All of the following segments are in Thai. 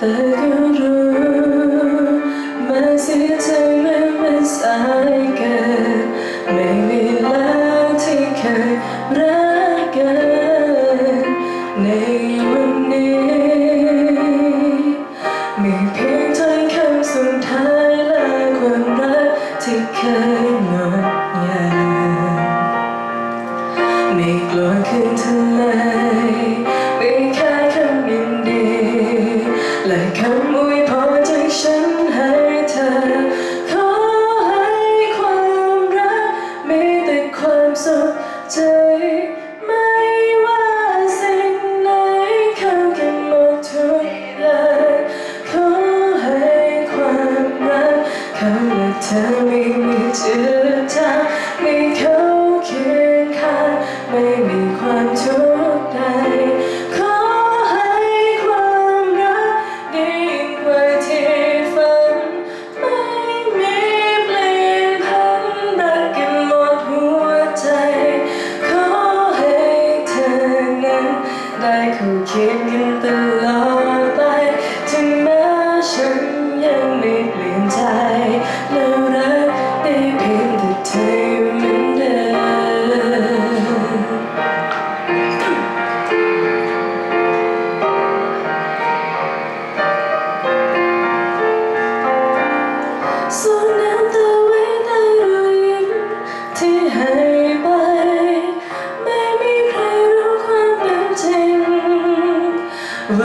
แสุขใจ ไม่ว่าสิ่งไหนเข้ากันหมดทุกอย่างขอให้ความรักเขาและเธอไม่มีเจือจางมีเขาเคียงข้างไม่มี ได้คู่เคียงกันตลอด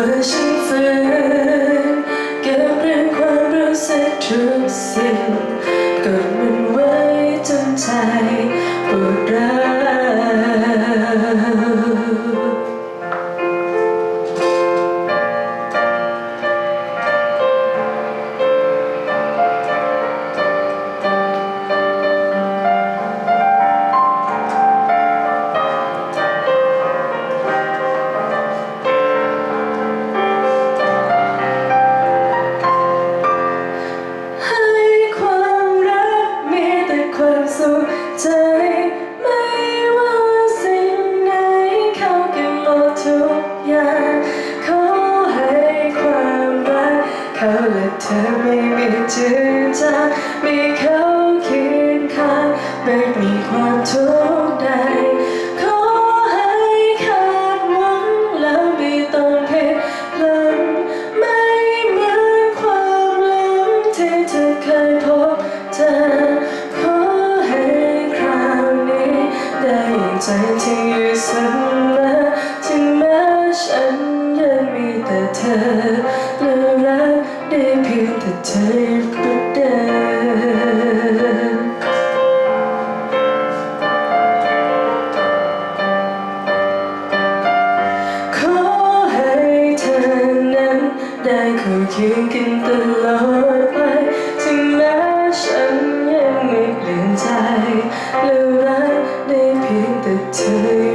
ว่าฉันฝืนเก็บเรื่องความรู้สึกทุกสิ่งกดมันไว้จนใจ มีเขาเคียงข้างไม่มีความทุกข์ใด ขอให้ขาดหวังแล้วไม่ต้องผิดหวังไม่เหมือนความหลังที่เธอเคยพบเจอขอให้คราวนี้ได้อย่างใจที่อยู่เสมอถึงแม้ฉันยังมีแต่เธอ ยืนกันตลอดไปถึงแม้ฉันยังไม่เปลี่ยนใจแลวรักได้เพียงแต่เธอ